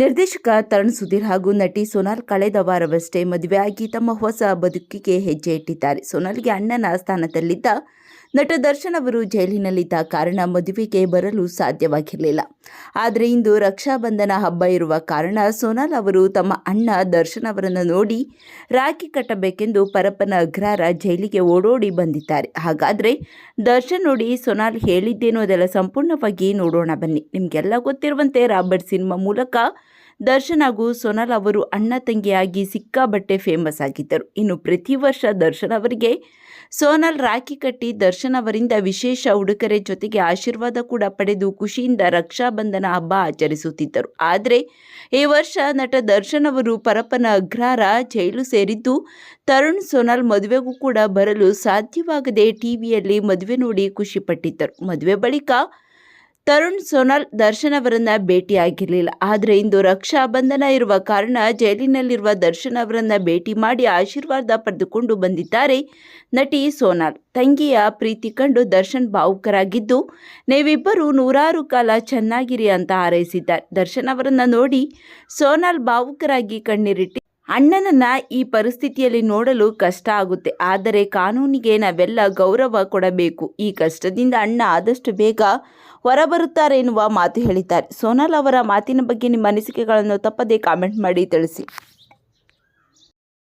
ನಿರ್ದೇಶಕ ತರುಣ್ ಸುಧೀರ್ ಹಾಗೂ ನಟಿ ಸೋನಾಲ್ ಕಳೆದ ವಾರವಷ್ಟೇ ಮದುವೆಯಾಗಿ ತಮ್ಮ ಹೊಸ ಬದುಕಿಗೆ ಹೆಜ್ಜೆ ಇಟ್ಟಿದ್ದಾರೆ. ಸೋನಾಲ್ಗೆ ಅಣ್ಣನ ಸ್ಥಾನದಲ್ಲಿದ್ದ ನಟ ದರ್ಶನ್ ಅವರು ಜೈಲಿನಲ್ಲಿದ್ದ ಕಾರಣ ಮದುವೆಗೆ ಬರಲು ಸಾಧ್ಯವಾಗಿರಲಿಲ್ಲ. ಆದರೆ ಇಂದು ರಕ್ಷಾಬಂಧನ ಹಬ್ಬ ಇರುವ ಕಾರಣ ಸೋನಾಲ್ ಅವರು ತಮ್ಮ ಅಣ್ಣ ದರ್ಶನ್ ಅವರನ್ನು ನೋಡಿ ರಾಖಿ ಕಟ್ಟಬೇಕೆಂದು ಪರಪ್ಪನ ಅಗ್ರಹಾರ ಜೈಲಿಗೆ ಓಡೋಡಿ ಬಂದಿದ್ದಾರೆ. ಹಾಗಾದರೆ ದರ್ಶನ್ ನೋಡಿ ಸೋನಾಲ್ ಹೇಳಿದ್ದೇನೋ ಅದೆಲ್ಲ ಸಂಪೂರ್ಣವಾಗಿ ನೋಡೋಣ ಬನ್ನಿ. ನಿಮಗೆಲ್ಲ ಗೊತ್ತಿರುವಂತೆ ರಾಬರ್ಟ್ ಸಿನಿಮಾ ಮೂಲಕ ದರ್ಶನ್ ಹಾಗೂ ಸೋನಾಲ್ ಅವರು ಅಣ್ಣ ತಂಗಿಯಾಗಿ ಸಿಕ್ಕಾಬಟ್ಟೆ ಫೇಮಸ್ ಆಗಿದ್ದರು. ಇನ್ನು ಪ್ರತಿ ವರ್ಷ ದರ್ಶನ್ ಅವರಿಗೆ ಸೋನಾಲ್ ರಾಖಿ ಕಟ್ಟಿ ದರ್ಶನ್ ಅವರಿಂದ ವಿಶೇಷ ಉಡುಗೊರೆ ಜೊತೆಗೆ ಆಶೀರ್ವಾದ ಕೂಡ ಪಡೆದು ಖುಷಿಯಿಂದ ರಕ್ಷಾಬಂಧನ ಹಬ್ಬ ಆಚರಿಸುತ್ತಿದ್ದರು. ಆದರೆ ಈ ವರ್ಷ ನಟ ದರ್ಶನ್ ಅವರು ಪರಪ್ಪನ ಅಗ್ರಹಾರ ಜೈಲು ಸೇರಿದ್ದು, ತರುಣ್ ಸೋನಾಲ್ ಮದುವೆಗೂ ಕೂಡ ಬರಲು ಸಾಧ್ಯವಾಗದೆ ಟಿವಿಯಲ್ಲಿ ಮದುವೆ ನೋಡಿ ಖುಷಿಪಟ್ಟಿದ್ದರು ಮದುವೆ ಬಳಿಕ ತರುಣ್ ಸೋನಾಲ್ ದರ್ಶನ್ ಅವರನ್ನ ಭೇಟಿಯಾಗಿರಲಿಲ್ಲ. ಆದರೆ ಇಂದು ರಕ್ಷಾ ಬಂಧನ ಇರುವ ಕಾರಣ ಜೈಲಿನಲ್ಲಿರುವ ದರ್ಶನ್ ಅವರನ್ನ ಭೇಟಿ ಮಾಡಿ ಆಶೀರ್ವಾದ ಪಡೆದುಕೊಂಡು ಬಂದಿದ್ದಾರೆ ನಟಿ ಸೋನಾಲ್. ತಂಗಿಯ ಪ್ರೀತಿ ಕಂಡು ದರ್ಶನ್ ಭಾವುಕರಾಗಿದ್ದು, ನೀವಿಬ್ಬರು ನೂರಾರು ಕಾಲ ಚೆನ್ನಾಗಿರಿ ಅಂತ ಹಾರೈಸಿದ್ದಾರೆ. ದರ್ಶನ್ ಅವರನ್ನ ನೋಡಿ ಸೋನಾಲ್ ಭಾವುಕರಾಗಿ ಕಣ್ಣೀರಿಟ್ಟು ಅಣ್ಣನನ್ನ ಈ ಪರಿಸ್ಥಿತಿಯಲ್ಲಿ ನೋಡಲು ಕಷ್ಟ ಆಗುತ್ತೆ. ಆದರೆ ಕಾನೂನಿಗೆ ನಾವೆಲ್ಲ ಗೌರವ ಕೊಡಬೇಕು. ಈ ಕಷ್ಟದಿಂದ ಅಣ್ಣ ಆದಷ್ಟು ಬೇಗ ಹೊರಬರುತ್ತಾರೆ ಎನ್ನುವ ಮಾತು ಹೇಳಿದ್ದಾರೆ. ಸೋನಾಲ್ ಅವರ ಮಾತಿನ ಬಗ್ಗೆ ನಿಮ್ಮ ಅನಿಸಿಕೆಗಳನ್ನು ತಪ್ಪದೇ ಕಾಮೆಂಟ್ ಮಾಡಿ ತಿಳಿಸಿ.